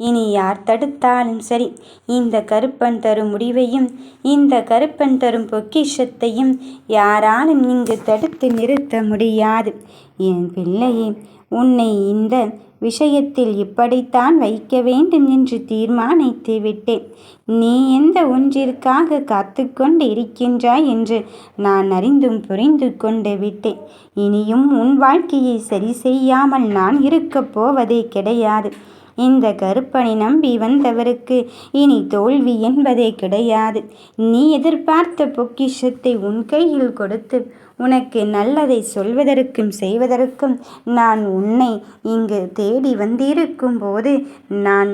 இனி யார் தடுத்தாலும் சரி இந்த கருப்பன் தரும் முடிவையும் இந்த கருப்பன் தரும் பொக்கிஷத்தையும் யாராலும் இங்கு தடுத்து நிறுத்த முடியாது. என் பிள்ளையே உன்னை இந்த விஷயத்தில் இப்படித்தான் வைக்க வேண்டும் என்று தீர்மானித்து விட்டேன். நீ எந்த ஒன்றிற்காக காத்து கொண்டு இருக்கின்றாய் என்று நான் அறிந்தும் புரிந்து கொண்டு விட்டேன். இனியும் உன் வாழ்க்கையை சரி செய்யாமல் நான் இருக்கப் போவதே கிடையாது. இந்த கருப்பனை நம்பி வந்தவருக்கு இனி தோல்வி என்பதே கிடையாது. நீ எதிர்பார்த்த பொக்கிஷத்தை உன் கையில் கொடுத்து உனக்கு நல்லதை சொல்வதற்கும் செய்வதற்கும் நான் உன்னை இங்கு தேடி வந்திருக்கும் போது நான்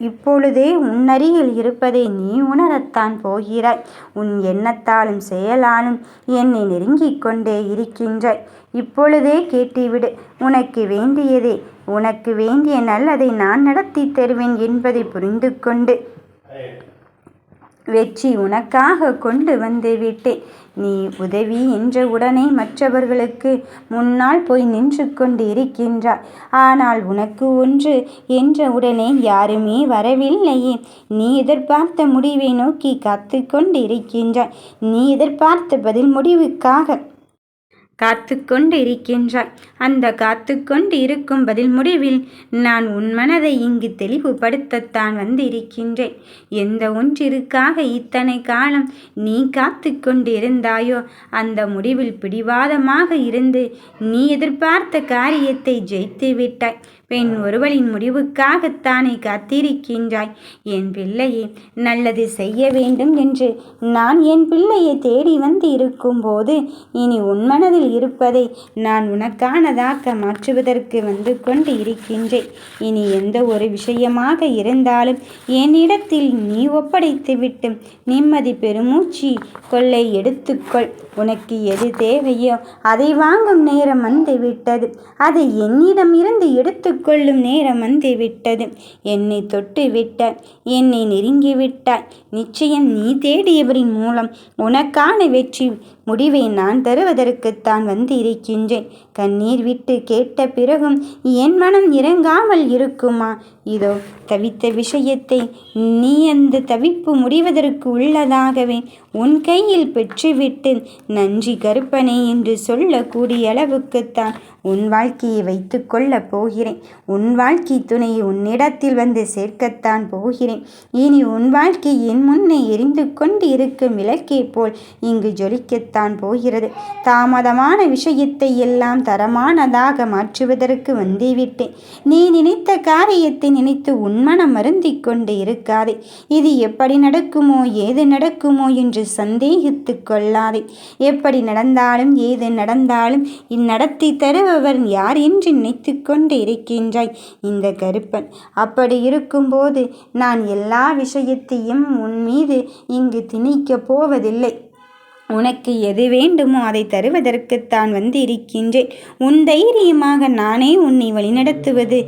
இப்பொழுதே உன்னருகில் இருப்பதை நீ உணரத்தான் போகிறாய். உன் எண்ணத்தாலும் செயலாலும் என்னை நெருங்கிக் கொண்டே இருக்கின்றாய். இப்பொழுதே கேட்டுவிடு உனக்கு வேண்டியதே உனக்கு வேண்டிய நல்லதை நான் நடத்தி தருவேன் என்பதை புரிந்து கொண்டு வெற்றி உனக்காக கொண்டு வந்து விட்டேன். நீ உதவி என்ற உடனே மற்றவர்களுக்கு முன்னால் போய் நின்று கொண்டு இருக்கின்றாய். ஆனால் உனக்கு ஒன்று என்ற உடனே யாருமே வரவில்லையே. நீ எதிர்பார்த்த முடிவை நோக்கி காத்து கொண்டு இருக்கின்றாய். நீ எதிர்பார்த்த பதில் முடிவுக்காக காத்து கொண்டு இருக்கின்றாய் அந்த காத்து கொண்டு இருக்கும் பதில் முடிவில் நான் உன் மனதை இங்கு தெளிவுபடுத்தத்தான் வந்திருக்கின்றேன். எந்த ஒன்றிற்காக இத்தனை காலம் நீ காத்து கொண்டு இருந்தாயோ அந்த முடிவில் பிடிவாதமாக இருந்து நீ எதிர்பார்த்த காரியத்தை ஜெயித்து விட்டாய் பெண் ஒருவளின் முடிவுக்காகத்தானே காத்திருக்கின்றாய்? என் பிள்ளையே நல்லது செய்ய வேண்டும் என்று நான் என் பிள்ளையை தேடி வந்து இருக்கும்போது இனி உன் மனதில் இருப்பதை நான் உனக்கானதாக மாற்றுவதற்கு வந்து கொண்டு இருக்கின்றேன். இனி எந்த ஒரு விஷயமாக இருந்தாலும் என்னிடத்தில் நீ ஒப்படைத்துவிட்டு நிம்மதி பெருமூச்சி கொள்ளை எடுத்துக்கொள். உனக்கு எது தேவையோ அதை வாங்கும் நேரம் வந்து விட்டது. அதை என்னிடம் இருந்து கொள்ளும் நேரம் வந்து விட்டது. என்னை தொட்டு விட்டாய் என்னை நெருங்கி விட்டாய் நிச்சயம் நீ தேடியவரின் மூலம் உனக்கான வெற்றி முடிவை நான் தருவதற்குத்தான் வந்து இருக்கின்றேன் கண்ணீர் விட்டு கேட்ட பிறகும் என் மனம் இறங்காமல் இருக்குமா? இதோ தவித்த விஷயத்தை நீ அந்த தவிப்பு முடிவதற்கு உள்ளதாகவே உன் கையில் பெற்றுவிட்டு நன்றி கருப்பனை என்று சொல்லக்கூடிய அளவுக்குத்தான் உன் வாழ்க்கையை வைத்து கொள்ளப் போகிறேன். உன் வாழ்க்கை துணையை உன்னிடத்தில் வந்து சேர்க்கத்தான் போகிறேன். இனி உன் வாழ்க்கை என் முன்னே எரிந்து கொண்டு இருக்கும் விளக்கை போல் இங்கு ஜொலிக்கத்தான் போகிறது. தாமதமான விஷயத்தை எல்லாம் தரமானதாக மாற்றுவதற்கு வந்துவிட்டேன். நீ நினைத்த காரியத்தை நினைத்து உன்மனம் மருந்தி கொண்டு இருக்காதே. இது எப்படி நடக்குமோ ஏது நடக்குமோ என்று சந்தேகித்து கொள்ளாதே. எப்படி நடந்தாலும் ஏது நடந்தாலும் இந்நடத்தி தருபவர் யார் என்று நினைத்து கொண்டு இருக்கின்றாய். இந்த கருப்பன் அப்படி இருக்கும்போது நான் எல்லா விஷயத்தையும் உன் மீது இங்கு திணிக்கப் போவதில்லை. உனக்கு எது வேண்டுமோ அதை தருவதற்குத்தான் வந்து இருக்கின்றேன் உன் தைரியமாக நானே உன்னை வழிநடத்துவது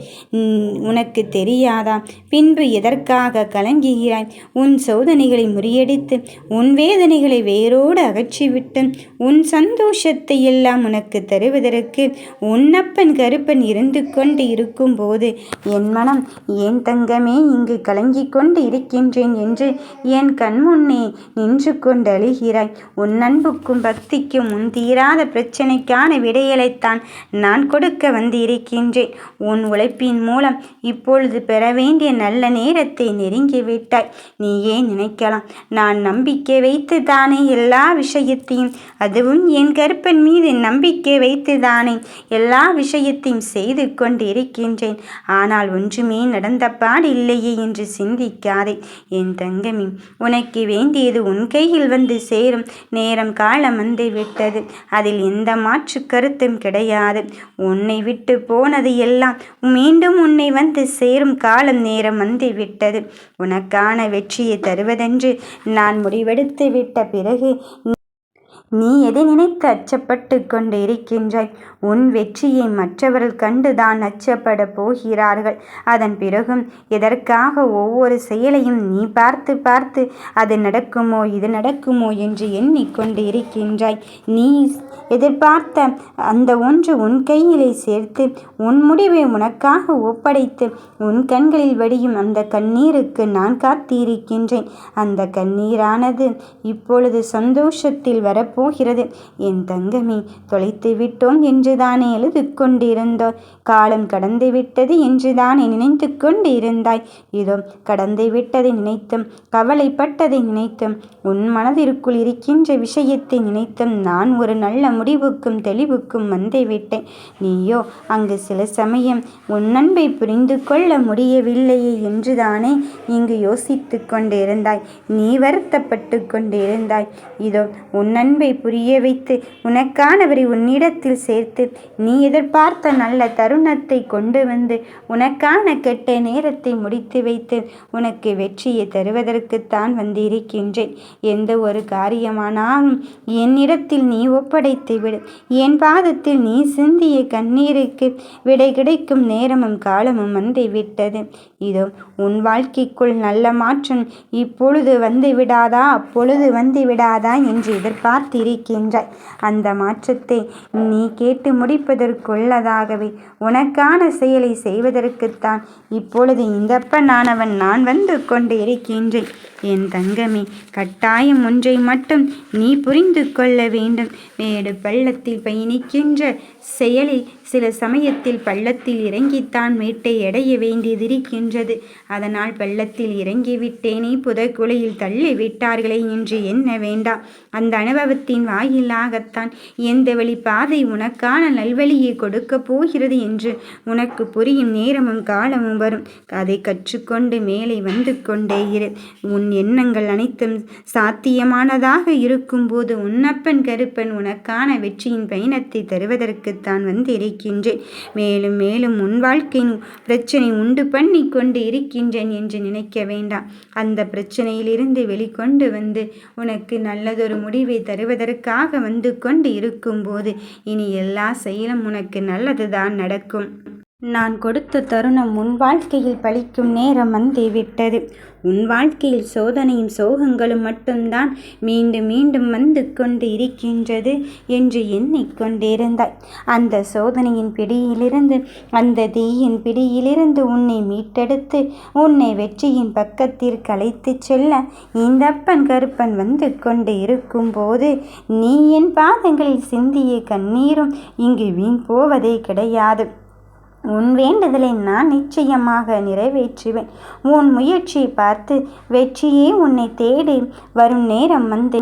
உனக்கு தெரியாதா? பின்பு எதற்காக கலங்குகிறாய்? உன் சோதனைகளை முறியடித்து உன் வேதனைகளை வேரோடு அகற்றிவிட்டு உன் சந்தோஷத்தை எல்லாம் உனக்கு தருவதற்கு உன்னப்பன் கருப்பன் இருந்து கொண்டு இருக்கும்போது என் மனம் ஏன் தங்கமே இங்கு கலங்கிக் கொண்டு இருக்கின்றேன் என்று என் கண்முன்னே நின்று கொண்டு அழுகிறாய். உன் அன்புக்கும் பக்திக்கும் உன் தீராத பிரச்சனைக்கான விடையலைத்தான் நான் கொடுக்க வந்து இருக்கின்றேன் உன் உழைப்பின் மூலம் இப்பொழுது பெற வேண்டிய நல்ல நேரத்தை நெருங்கிவிட்டாய் நீ ஏன் நினைக்கலாம்? நான் நம்பிக்கை வைத்து தானே எல்லா விஷயத்தையும் அதுவும் என் கருப்பன் மீது நம்பிக்கை வைத்து தானே எல்லா விஷயத்தையும் செய்து கொண்டு இருக்கின்றேன் ஆனால் ஒன்றுமே நடந்த பாடில்லையே என்று சிந்திக்காதே. என் தங்கமி உனக்கு வேண்டியது உன் கையில் வந்து சேரும். நேரம் காலம் வந்து விட்டது அதில் எந்த மாற்று கருத்தும் கிடையாது. உன்னை விட்டு போனது எல்லாம் மீண்டும் உன்னை வந்து சேரும் காலம் நேரம் வந்து விட்டது உனக்கான வெற்றியை தருவதென்று நான் முடிவெடுத்து விட்ட பிறகு நீ எதை நினைத்து அச்சப்பட்டு கொண்டு இருக்கின்றாய் உன் வெற்றியை மற்றவர்கள் கண்டுதான் அச்சப்பட போகிறார்கள். அதன் பிறகும் எதற்காக ஒவ்வொரு செயலையும் நீ பார்த்து பார்த்து அது நடக்குமோ இது நடக்குமோ என்று எண்ணிக்கொண்டு இருக்கின்றாய் நீ எதிர்பார்த்த அந்த ஒன்று உன் கையிலே சேர்த்து உன் முடிவை உனக்காக ஒப்படைத்து உன் கண்களில் வடியும் அந்த கண்ணீருக்கு நான் காத்திருக்கின்றேன். அந்த கண்ணீரானது இப்பொழுது சந்தோஷத்தில் வரப்போகிறது. என் தங்கமே தொலைத்து விட்டோம் என்று என்றுதானே எழுது கொண்டிருந்தோம் காலம் கடந்து விட்டது என்றுதானே நினைத்து கொண்டிருந்தாய் இதோ கடந்து விட்டதை நினைத்தும் கவலைப்பட்டதை நினைத்தும் உன் மனதிற்குள் இருக்கின்ற விஷயத்தை நினைத்தும் நான் ஒரு நல்ல முடிவுக்கும் தெளிவுக்கும் வந்துவிட்டேன். நீயோ அங்கு சில சமயம் உன் அன்பை புரிந்து கொள்ள முடியவில்லையே என்றுதானே இங்கு யோசித்து கொண்டிருந்தாய். நீ வருத்தப்பட்டு கொண்டிருந்தாய். இதோ உன் அன்பை புரிய வைத்து உனக்கானவரை உன்னிடத்தில் சேர்த்து நீ எதிர்பார்த்த நல்ல தருணத்தை கொண்டு வந்து உனக்கான கெட்ட நேரத்தை முடித்து வைத்து உனக்கு வெற்றியை தருவதற்குத்தான் வந்திருக்கின்றேன். எந்த ஒரு காரியமானாலும் என்னிடத்தில் நீ ஒப்படைத்து விடு. என் பாதத்தில் நீ சிந்திய கண்ணீருக்கு விடை கிடைக்கும் நேரமும் காலமும் வந்து விட்டது. இதோ உன் வாழ்க்கைக்குள் நல்ல மாற்றம் இப்பொழுது வந்து விடாதா? அப்பொழுது வந்து விடாதா? என்று எதிர்பார்த்திருக்கின்றாய். அந்த மாற்றத்தை நீ கேட்டு முடிப்பதற்குள்ளதாகவே உனக்கான செயலை செய்வதற்குத்தான். இப்பொழுது இந்த பெண்ணானவன் நான் வந்து கொண்டு இருக்கின்றேன். என் தங்கமே கட்டாயம் ஒன்றை மட்டும் நீ புரிந்து கொள்ள வேண்டும். மேடு பள்ளத்தில் பயணிக்கின்ற செயலில் சில சமயத்தில் பள்ளத்தில் இறங்கித்தான் மேட்டை அடைய வேண்டியதிருக்கின்றது. அதனால் பள்ளத்தில் இறங்கிவிட்டேனே புதக்குலையில் தள்ளி விட்டார்களே என்று எண்ண வேண்டாம் அந்த அனுபவத்தின் வாயிலாகத்தான் எந்த வழி பாதை உனக்கான நல்வழியை கொடுக்கப் போகிறது என்று உனக்கு புரியும் நேரமும் காலமும் வரும். அதை கற்றுக்கொண்டு மேலே வந்து கொண்டே இரு. உன் எண்ணங்கள் அனைத்தும் சாத்தியமானதாக இருக்கும்போது உன்னப்பன் கருப்பன் உனக்கான வெற்றியின் பயணத்தை தருவதற்குத்தான் வந்து இருக்கின்றேன் மேலும் மேலும் உன் வாழ்க்கையின் பிரச்சனை உண்டு பண்ணி கொண்டு இருக்கின்றேன் என்று நினைக்க வேண்டாம். அந்த பிரச்சனையிலிருந்து வெளிக்கொண்டு வந்து உனக்கு நல்லதொரு முடிவை தருவதற்காக வந்து கொண்டு இருக்கும்போது இனி எல்லா செயலும் உனக்கு நல்லது தான் நடக்கும். நான் கொடுத்த தருணம் உன் வாழ்க்கையில் பழிக்கும் நேரம் வந்து விட்டது. உன் வாழ்க்கையில் சோதனையும் சோகங்களும் மட்டும்தான் மீண்டும் மீண்டும் வந்து கொண்டு இருக்கின்றது என்று எண்ணிக்கொண்டிருந்தாய் அந்த சோதனையின் பிடியிலிருந்து அந்த தீயின் பிடியிலிருந்து உன்னை மீட்டெடுத்து உன்னை வெற்றியின் பக்கத்திற்கு அழைத்து செல்ல இந்த அப்பன் கருப்பன் வந்து கொண்டு இருக்கும்போது நீ என் பாதங்களில் சிந்திய கண்ணீரும் இங்கு வீண் போவதே கிடையாது. உன் வேண்டுதலை நான் நிச்சயமாக நிறைவேற்றுவேன். உன் முயற்சியை பார்த்து வெற்றியே உன்னை தேடி வரும் நேரம் வந்து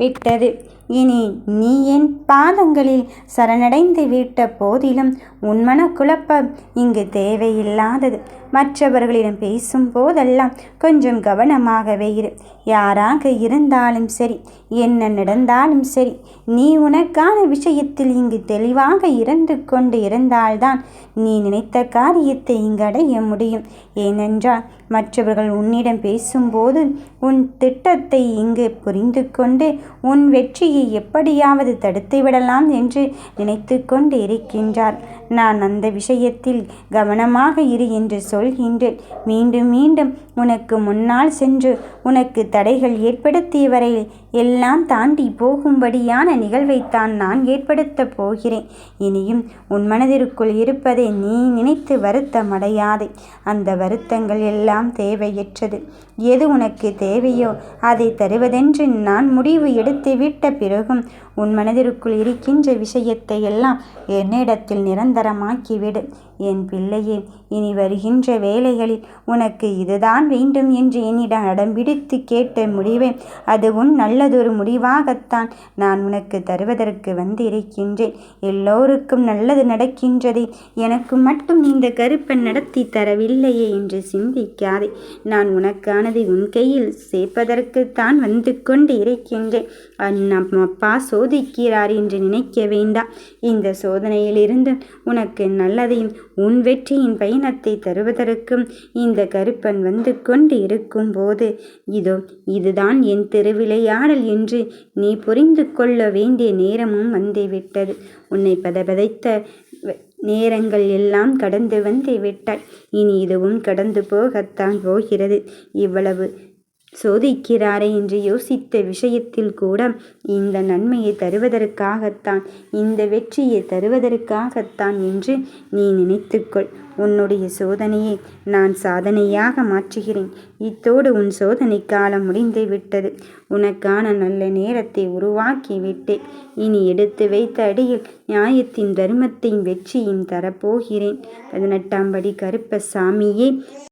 விட்டது. இனி நீ என் பாதங்களில் சரணடைந்து விட்ட போதிலும் உன் மனக்குழப்பம் இங்கு தேவையில்லாதது. மற்றவர்களிடம் பேசும் போதெல்லாம் கொஞ்சம் கவனமாகவே இரு. யாராக இருந்தாலும் சரி என்ன நடந்தாலும் சரி நீ உனக்கான விஷயத்தில் இங்கு தெளிவாக இருந்து கொண்டு இருந்தால்தான் நீ நினைத்த காரியத்தை இங்கு அடைய முடியும். ஏனென்றால் மற்றவர்கள் உன்னிடம் பேசும்போது உன் திட்டத்தை இங்கு புரிந்து கொண்டு உன் வெற்றியை எப்படியாவது தடுத்து விடலாம் என்று நினைத்து கொண்டு இருக்கின்றார் நான் அந்த விஷயத்தில் கவனமாக இரு என்று சொல்கின்றேன். மீண்டும் மீண்டும் உனக்கு முன்னால் சென்று உனக்கு தடைகள் ஏற்படுத்திய வரையில் எல்லாம் தாண்டி போகும்படியான நிகழ்வைத்தான் நான் ஏற்படுத்தப் போகிறேன். இனியும் உன் மனதிற்குள் இருப்பதை நீ நினைத்து வருத்தமடையாதே. அந்த வருத்தங்கள் எல்லாம் தேவையற்றது. எது உனக்கு தேவையோ அதை தருவதென்று நான் முடிவு எடுத்து விட்ட பிறகும் உன் மனதிற்குள் இருக்கின்ற விஷயத்தை எல்லாம் என்னிடத்தில் நிரந்தரமாக்கிவிடு. என் பிள்ளையே இனி வருகின்ற வேலைகளில் உனக்கு இதுதான் வேண்டும் என்று என்னிடம் அடம்பிடித்து கேட்ட முடிவே அதுவும் நல்லதொரு முடிவாகத்தான் நான் உனக்கு தருவதற்கு வந்திருக்கின்றேன். எல்லோருக்கும் நல்லது நடக்கின்றதை எனக்கு மட்டும் இந்த கருப்பன் நடத்தி தரவில்லையே என்று சிந்திக்காதே. நான் உனக்கானதை உன் கையில் சேர்ப்பதற்குத்தான் வந்து கொண்டு இருக்கின்றேன். அப்பா சோதிக்கிறார் என்று நினைக்க வேண்டாம். இந்த சோதனையிலிருந்து உனக்கு நல்லதையும் உன் வெற்றியின் பயணத்தை தருவதற்கும் இந்த கருப்பன் வந்து கொண்டு இருக்கும்போது இதோ இதுதான் என் திருவிளையாடல் என்று நீ புரிந்து கொள்ள வேண்டிய நேரமும் வந்துவிட்டது உன்னை பதபதைத்த நேரங்கள் எல்லாம் கடந்து வந்து விட்டாய். இனி இதுவும் கடந்து போகத்தான் போகிறது. இவ்வளவு சோதிக்கிறாரே என்று யோசித்த விஷயத்தில் கூட இந்த நன்மையை தருவதற்காகத்தான் இந்த வெற்றியை தருவதற்காகத்தான் என்று நீ நினைத்துக்கொள். உன்னுடைய சோதனையை நான் சாதனையாக மாற்றுகிறேன். இத்தோடு உன் சோதனை காலம் முடிந்து விட்டது. உனக்கான நல்ல நேரத்தை உருவாக்கி விட்டேன். இனி எடுத்து வைத்த அடியில் நியாயத்தின் தர்மத்தின் வெற்றியும் தரப்போகிறேன். பதினெட்டாம் படி கருப்பசாமியே